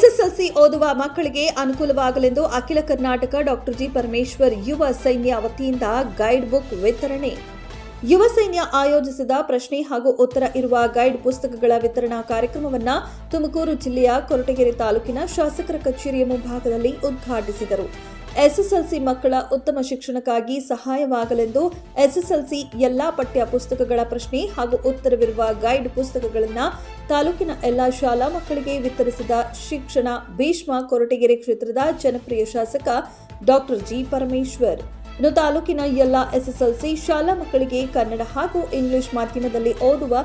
SSLC ಓದುವ ಮಕ್ಕಳಿಗೆ ಅನುಕೂಲವಾಗಲೆಂದು ಅಖಿಲ ಕರ್ನಾಟಕ ಡಾಕ್ಟರ್ ಜಿ ಪರಮೇಶ್ವರ್ ಯುವ ಸೈನ್ಯ ವತಿಯಿಂದ ಗೈಡ್ ಬುಕ್ ವಿತರಣೆ. ಯುವ ಸೈನ್ಯ ಆಯೋಜಿಸಿದ ಪ್ರಶ್ನೆ ಹಾಗೂ ಉತ್ತರ ಇರುವ ಗೈಡ್ ಪುಸ್ತಕಗಳ ವಿತರಣಾ ಕಾರ್ಯಕ್ರಮವನ್ನು ತುಮಕೂರು ಜಿಲ್ಲೆಯ ಕೊರಟಗೆರೆ ತಾಲೂಕಿನ ಶಾಸಕರ ಕಚೇರಿಯ ಮುಂಭಾಗದಲ್ಲಿ ಉದ್ಘಾಟಿಸಿದರು. ಎಸ್ಎಸ್ಎಲ್ಸಿ ಮಕ್ಕಳ ಉತ್ತಮ ಶಿಕ್ಷಣಕ್ಕಾಗಿ ಸಹಾಯವಾಗಲೆಂದು ಎಸ್ಎಸ್ಎಲ್ಸಿ ಎಲ್ಲಾ ಪಠ್ಯ ಪುಸ್ತಕಗಳ ಪ್ರಶ್ನೆ ಹಾಗೂ ಉತ್ತರವಿರುವ ಗೈಡ್ ಪುಸ್ತಕಗಳನ್ನು ತಾಲೂಕಿನ ಎಲ್ಲಾ ಶಾಲಾ ಮಕ್ಕಳಿಗೆ ವಿತರಿಸಿದ ಶಿಕ್ಷಣ ಭೀಷ್ಮ ಕೊರಟಗೆರೆ ಕ್ಷೇತ್ರದ ಜನಪ್ರಿಯ ಶಾಸಕ ಡಾಕ್ಟರ್ ಜಿ ಪರಮೇಶ್ವರ್. ಇನ್ನು ತಾಲೂಕಿನ ಎಲ್ಲ ಎಸ್ಎಸ್ಎಲ್ಸಿ ಶಾಲಾ ಮಕ್ಕಳಿಗೆ ಕನ್ನಡ ಹಾಗೂ ಇಂಗ್ಲಿಷ್ ಮಾಧ್ಯಮದಲ್ಲಿ ಓದುವ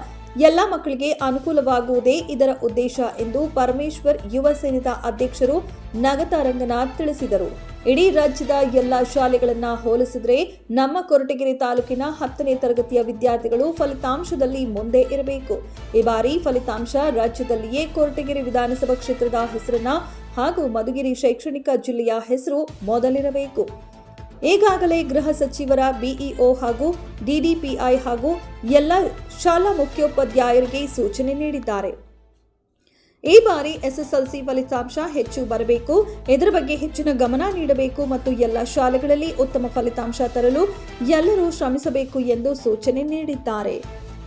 ಎಲ್ಲ ಮಕ್ಕಳಿಗೆ ಅನುಕೂಲವಾಗುವುದೇ ಇದರ ಉದ್ದೇಶ ಎಂದು ಪರಮೇಶ್ವರ್ ಯುವ ಸೇನೆದ ಅಧ್ಯಕ್ಷರು ನಗತ ರಂಗನಾಥ್ ತಿಳಿಸಿದರು. ಇಡೀ ರಾಜ್ಯದ ಎಲ್ಲ ಶಾಲೆಗಳನ್ನು ಹೋಲಿಸಿದರೆ ನಮ್ಮ ಕೊರಟಗೆರೆ ತಾಲೂಕಿನ ಹತ್ತನೇ ತರಗತಿಯ ವಿದ್ಯಾರ್ಥಿಗಳು ಫಲಿತಾಂಶದಲ್ಲಿ ಮುಂದೆ ಇರಬೇಕು. ಈ ಬಾರಿ ಫಲಿತಾಂಶ ರಾಜ್ಯದಲ್ಲಿಯೇ ಕೊರಟಗೆರೆ ವಿಧಾನಸಭಾ ಕ್ಷೇತ್ರದ ಹೆಸರನ್ನ ಹಾಗೂ ಮಧುಗಿರಿ ಶೈಕ್ಷಣಿಕ ಜಿಲ್ಲೆಯ ಹೆಸರು ಮೊದಲಿರಬೇಕು. ಈಗಾಗಲೇ ಗೃಹ ಸಚಿವರ ಬಿಇಒ ಹಾಗೂ ಡಿಡಿಪಿಐ ಹಾಗೂ ಎಲ್ಲ ಶಾಲಾ ಮುಖ್ಯೋಪಾಧ್ಯಾಯರಿಗೆ ಸೂಚನೆ ನೀಡಿದ್ದಾರೆ. ಈ ಬಾರಿ ಎಸ್ಎಸ್ಎಲ್ಸಿ ಫಲಿತಾಂಶ ಹೆಚ್ಚು ಬರಬೇಕು. ಇದರ ಬಗ್ಗೆ ಹೆಚ್ಚಿನ ಗಮನ ನೀಡಬೇಕು ಮತ್ತು ಎಲ್ಲ ಶಾಲೆಗಳಲ್ಲಿ ಉತ್ತಮ ಫಲಿತಾಂಶ ತರಲು ಎಲ್ಲರೂ ಶ್ರಮಿಸಬೇಕು ಎಂದು ಸೂಚನೆ ನೀಡಿದ್ದಾರೆ.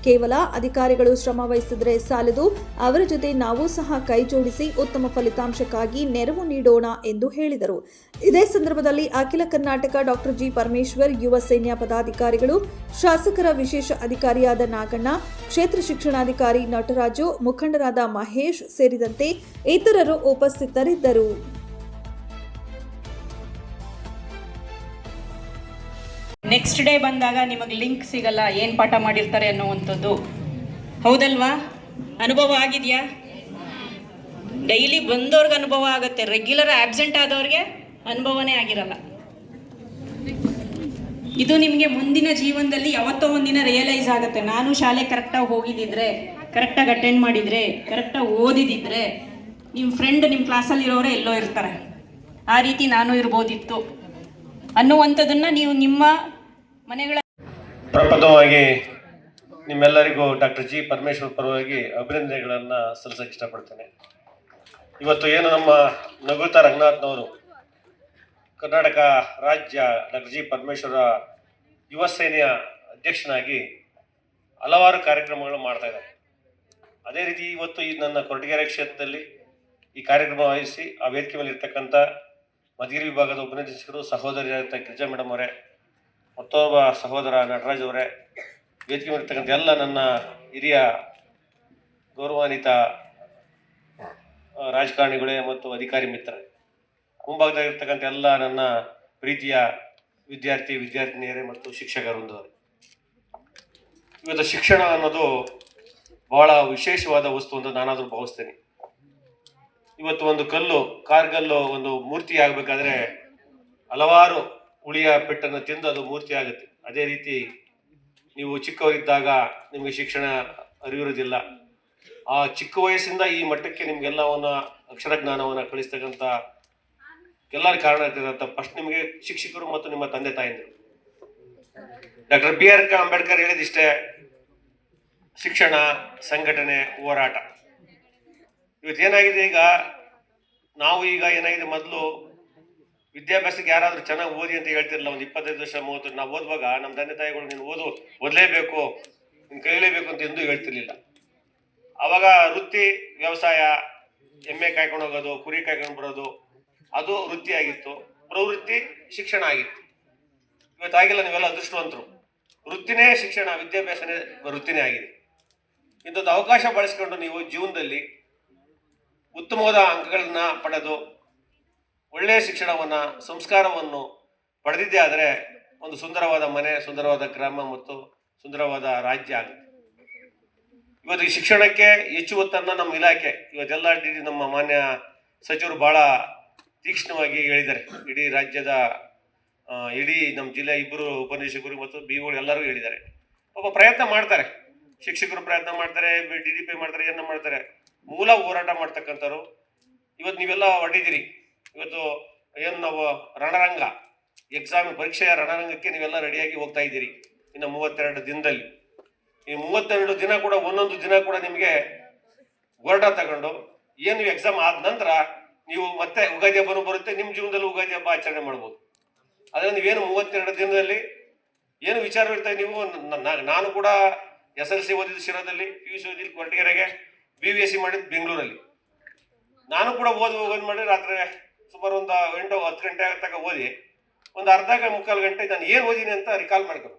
ಕೇವಲ ಅಧಿಕಾರಿಗಳು ಶ್ರಮ ವಹಿಸಿದರೆ ಸಾಲದು. ಅವರ ಜೊತೆ ನಾವು ಸಹ ಕೈಜೋಡಿಸಿ ಉತ್ತಮ ಫಲಿತಾಂಶಕ್ಕಾಗಿ ನೆರವು ನೀಡೋಣ ಎಂದು ಹೇಳಿದರು. ಇದೇ ಸಂದರ್ಭದಲ್ಲಿ ಅಖಿಲ ಕರ್ನಾಟಕ ಡಾಕ್ಟರ್ ಜಿ ಪರಮೇಶ್ವರ್, ಯುವ ಸೈನ್ಯ ಪದಾಧಿಕಾರಿಗಳು, ಶಾಸಕರ ವಿಶೇಷ ಅಧಿಕಾರಿಯಾದ ನಾಗಣ್ಣ, ಕ್ಷೇತ್ರ ಶಿಕ್ಷಣಾಧಿಕಾರಿ ನಟರಾಜು, ಮುಖಂಡರಾದ ಮಹೇಶ್ ಸೇರಿದಂತೆ ಇತರರು ಉಪಸ್ಥಿತರಿದ್ದರು. ನೆಕ್ಸ್ಟ್ ಡೇ ಬಂದಾಗ ನಿಮಗೆ ಲಿಂಕ್ ಸಿಗಲ್ಲ, ಏನು ಪಾಠ ಮಾಡಿರ್ತಾರೆ ಅನ್ನುವಂಥದ್ದು. ಹೌದಲ್ವಾ? ಅನುಭವ ಆಗಿದೆಯಾ? ಡೈಲಿ ಬಂದವ್ರಿಗೆ ಅನುಭವ ಆಗುತ್ತೆ. ರೆಗ್ಯುಲರ್ ಆಬ್ಸೆಂಟ್ ಆದವ್ರಿಗೆ ಅನುಭವನೇ ಆಗಿರಲ್ಲ. ಇದು ನಿಮಗೆ ಮುಂದಿನ ಜೀವನದಲ್ಲಿ ಯಾವತ್ತೋ ಒಂದಿನ ರಿಯಲೈಸ್ ಆಗುತ್ತೆ. ನಾನು ಶಾಲೆ ಕರೆಕ್ಟಾಗಿ ಹೋಗಿದ್ದಿದ್ರೆ ಕರೆಕ್ಟಾಗಿ ಅಟೆಂಡ್ ಮಾಡಿದರೆ ಕರೆಕ್ಟಾಗಿ ಓದಿದಿದ್ರೆ ನಿಮ್ಮ ಫ್ರೆಂಡ್ ನಿಮ್ಮ ಕ್ಲಾಸಲ್ಲಿ ಇರೋರೇ ಎಲ್ಲೋ ಇರ್ತಾರೆ. ಆ ರೀತಿ ನಾನು ಇರ್ಬೋದಿತ್ತು. ಅನ್ನುವಂಥದ್ದನ್ನು ನೀವು ನಿಮ್ಮ ಮನೆಗಳ ಪ್ರಪ್ರಥಮವಾಗಿ ನಿಮ್ಮೆಲ್ಲರಿಗೂ ಡಾಕ್ಟರ್ ಜಿ ಪರಮೇಶ್ವರ್ ಪರವಾಗಿ ಅಭಿನಂದನೆಗಳನ್ನು ಸಲ್ಲಿಸಕ್ಕೆ ಇಷ್ಟಪಡ್ತೇನೆ. ಇವತ್ತು ಏನು ನಮ್ಮ ನಗುತಾ ರಂಗನಾಥ್ನವರು, ಕರ್ನಾಟಕ ರಾಜ್ಯ ಡಾಕ್ಟರ್ ಜಿ ಪರಮೇಶ್ವರ ಯುವ ಸೇನೆಯ ಅಧ್ಯಕ್ಷನಾಗಿ ಹಲವಾರು ಕಾರ್ಯಕ್ರಮಗಳು ಮಾಡ್ತಾ ಇದ್ದಾರೆ. ಅದೇ ರೀತಿ ಇವತ್ತು ಈ ನನ್ನ ಕೊರಟಗೆರೆ ಕ್ಷೇತ್ರದಲ್ಲಿ ಈ ಕಾರ್ಯಕ್ರಮ ವಹಿಸಿ ಆ ವೇದಿಕೆ ಮೇಲೆ ಇರ್ತಕ್ಕಂಥ ಮಧುಗಿರಿ ವಿಭಾಗದ ಉಪನಿರ್ದೇಶಕರು ಸಹೋದರಿಯಾದಂಥ ಗಿರಿಜಾ ಮೇಡಮ್ ಅವರೇ ಮತ್ತೊಬ್ಬ ಸಹೋದರ ನಟರಾಜ್ ಅವರೇ, ವೇದಿಕೆ ಬರ್ತಕ್ಕಂಥ ಎಲ್ಲ ನನ್ನ ಹಿರಿಯ ಗೌರವಾನ್ವಿತ ರಾಜಕಾರಣಿಗಳೇ ಮತ್ತು ಅಧಿಕಾರಿ ಮಿತ್ರ. ಮುಂಭಾಗದಾಗಿರ್ತಕ್ಕಂಥ ಎಲ್ಲ ನನ್ನ ಪ್ರೀತಿಯ ವಿದ್ಯಾರ್ಥಿ, ವಿದ್ಯಾರ್ಥಿನಿಯರೇ ಮತ್ತು ಶಿಕ್ಷಕ ಇವತ್ತು ಶಿಕ್ಷಣ ಅನ್ನೋದು ಬಹಳ ವಿಶೇಷವಾದ ವಸ್ತು ಅಂತ ನಾನಾದರೂ ಭಾವಿಸ್ತೇನೆ. ಇವತ್ತು ಒಂದು ಕಲ್ಲು ಕಾರ್ಗಲ್ಲು ಒಂದು ಮೂರ್ತಿ ಆಗಬೇಕಾದ್ರೆ ಹಲವಾರು ಉಳಿಯ ಪೆಟ್ಟನ್ನು ತಿಂದು ಅದು ಮೂರ್ತಿ ಆಗುತ್ತೆ ಅದೇ ರೀತಿ ನೀವು ಚಿಕ್ಕವರಿದ್ದಾಗ ನಿಮಗೆ ಶಿಕ್ಷಣ ಅರಿವಿರುವುದಿಲ್ಲ. ಆ ಚಿಕ್ಕ ವಯಸ್ಸಿಂದ ಈ ಮಟ್ಟಕ್ಕೆ ನಿಮ್ಗೆಲ್ಲವನ್ನ ಅಕ್ಷರ ಜ್ಞಾನವನ್ನು ಕಳಿಸ್ತಕ್ಕಂಥ ಎಲ್ಲರ ಕಾರಣ ಇರ್ತದಂತ ಫಸ್ಟ್ ನಿಮಗೆ ಶಿಕ್ಷಕರು ಮತ್ತು ನಿಮ್ಮ ತಂದೆ ತಾಯಂದಿರು ಡಾಕ್ಟರ್ ಬಿ ಆರ್ ಅಂಬೇಡ್ಕರ್ ಹೇಳಿದಿಷ್ಟೇ, ಶಿಕ್ಷಣ, ಸಂಘಟನೆ, ಹೋರಾಟ. ಇವತ್ತೇನಾಗಿದೆ ಈಗ? ನಾವು ಈಗ ಏನಾಗಿದೆ ಮೊದಲು ವಿದ್ಯಾಭ್ಯಾಸಕ್ಕೆ ಯಾರಾದರೂ ಚೆನ್ನಾಗಿ ಓದಿ ಅಂತ ಹೇಳ್ತಿರಲ್ಲ, ಒಂದು ಇಪ್ಪತ್ತೈದು ವರ್ಷ, ಮೂವತ್ತು ನಾವು ಓದುವಾಗ ನಮ್ಮ ತಂದೆ ತಾಯಿಗಳು ನೀನು ಓದು, ಓದಲೇಬೇಕು, ನೀನು ಕಲಿಯಲೇಬೇಕು ಅಂತ ಎಂದೂ ಹೇಳ್ತಿರ್ಲಿಲ್ಲ. ಅವಾಗ ವೃತ್ತಿ ವ್ಯವಸಾಯ, ಎಮ್ಮೆ ಕಾಯ್ಕೊಂಡು ಹೋಗೋದು, ಕುರಿ ಕಾಯ್ಕೊಂಡು ಬರೋದು, ಅದು ವೃತ್ತಿ ಆಗಿತ್ತು. ಪ್ರವೃತ್ತಿ ಶಿಕ್ಷಣ ಆಗಿತ್ತು. ಇವತ್ತಾಗಿಲ್ಲ, ನೀವೆಲ್ಲ ಅದೃಷ್ಟವಂತರು. ವೃತ್ತಿನೇ ಶಿಕ್ಷಣ, ವಿದ್ಯಾಭ್ಯಾಸನೇ ವೃತ್ತಿನೇ ಆಗಿದೆ. ಇಂಥದ್ದು ಅವಕಾಶ ಬಳಸ್ಕೊಂಡು ನೀವು ಜೀವನದಲ್ಲಿ ಉತ್ತಮವಾದ ಅಂಕಗಳನ್ನ ಪಡೆದು ಒಳ್ಳೆಯ ಶಿಕ್ಷಣವನ್ನು, ಸಂಸ್ಕಾರವನ್ನು ಪಡೆದಿದ್ದೇ ಆದರೆ ಒಂದು ಸುಂದರವಾದ ಮನೆ, ಸುಂದರವಾದ ಗ್ರಾಮ ಮತ್ತು ಸುಂದರವಾದ ರಾಜ್ಯ ಆಗುತ್ತೆ. ಇವತ್ತು ಈ ಶಿಕ್ಷಣಕ್ಕೆ ಹೆಚ್ಚು ಒತ್ತನ್ನು ನಮ್ಮ ಇಲಾಖೆ ಇವತ್ತೆಲ್ಲ ಡಿ ನಮ್ಮ ಮಾನ್ಯ ಸಚಿವರು ಭಾಳ ತೀಕ್ಷ್ಣವಾಗಿ ಹೇಳಿದ್ದಾರೆ. ಇಡೀ ರಾಜ್ಯದ ಇಡೀ ನಮ್ಮ ಜಿಲ್ಲೆ ಇಬ್ಬರು ಉಪನಿರೀಕ್ಷಕರು ಮತ್ತು ಬಿ ಎಲ್ಲರೂ ಹೇಳಿದ್ದಾರೆ. ಒಬ್ಬ ಪ್ರಯತ್ನ ಮಾಡ್ತಾರೆ. ಶಿಕ್ಷಕರು ಪ್ರಯತ್ನ ಮಾಡ್ತಾರೆ ಡಿ ಡಿ ಪಿ ಮಾಡ್ತಾರೆ, ಏನೋ ಮಾಡ್ತಾರೆ, ಮೂಲ ಹೋರಾಟ ಮಾಡ್ತಕ್ಕಂಥವ್ರು. ಇವತ್ತು ನೀವೆಲ್ಲ ಹೊರಟಿದ್ದೀರಿ. ಇವತ್ತು ಏನು ನಾವು ರಣರಂಗ ಎಕ್ಸಾಮ್ ಪರೀಕ್ಷೆಯ ರಣರಂಗಕ್ಕೆ ನೀವೆಲ್ಲ ರೆಡಿಯಾಗಿ ಹೋಗ್ತಾ ಇದ್ದೀರಿ. ಇನ್ನು ಮೂವತ್ತೆರಡು ದಿನದಲ್ಲಿ. ಈ ಮೂವತ್ತೆರಡು ದಿನ ಕೂಡ, ಒಂದೊಂದು ದಿನ ಕೂಡ ನಿಮಗೆ ಹೊರಡ ತಗೊಂಡು, ಏನು ನೀವು ಎಕ್ಸಾಮ್ ಆದ ನಂತರ ನೀವು ಮತ್ತೆ ಉಗಾದಿ ಹಬ್ಬನೂ ಬರುತ್ತೆ, ನಿಮ್ಮ ಜೀವನದಲ್ಲಿ ಉಗಾದಿ ಹಬ್ಬ ಆಚರಣೆ ಮಾಡ್ಬೋದು. ಆದರೆ ನೀವೇನು ಮೂವತ್ತೆರಡು ದಿನದಲ್ಲಿ ಏನು ವಿಚಾರ ಇರ್ತದೆ ನೀವು? ನಾನು ಕೂಡ ಎಸ್ ಎಲ್ ಸಿ ಓದಿದ್ದು ಶಿರಾದಲ್ಲಿ ಪಿ ಯು ಸಿ ಓದಿದ್ದು ಕೊರಟಗೆರೆಗೆ ಬಿ ವಿ ಎಸ್ ಸಿ ಮಾಡಿದ್ದು ಬೆಂಗಳೂರಲ್ಲಿ. ನಾನು ಕೂಡ ಓದಿ ಹೋಗೋದು ಮಾಡಿ ರಾತ್ರಿ ಸುಮಾರು ಒಂದು ಎಂಟು ಹತ್ತು ಗಂಟೆ ತನಕ ಓದಿ, ಒಂದು ಅರ್ಧ ಗಂಟೆ ಮುಕ್ಕಾಲು ಗಂಟೆ ನಾನು ಏನು ಓದಿನಿ ಅಂತ ರಿಕಾಲ್ ಮಾಡ್ಕೊಂಡು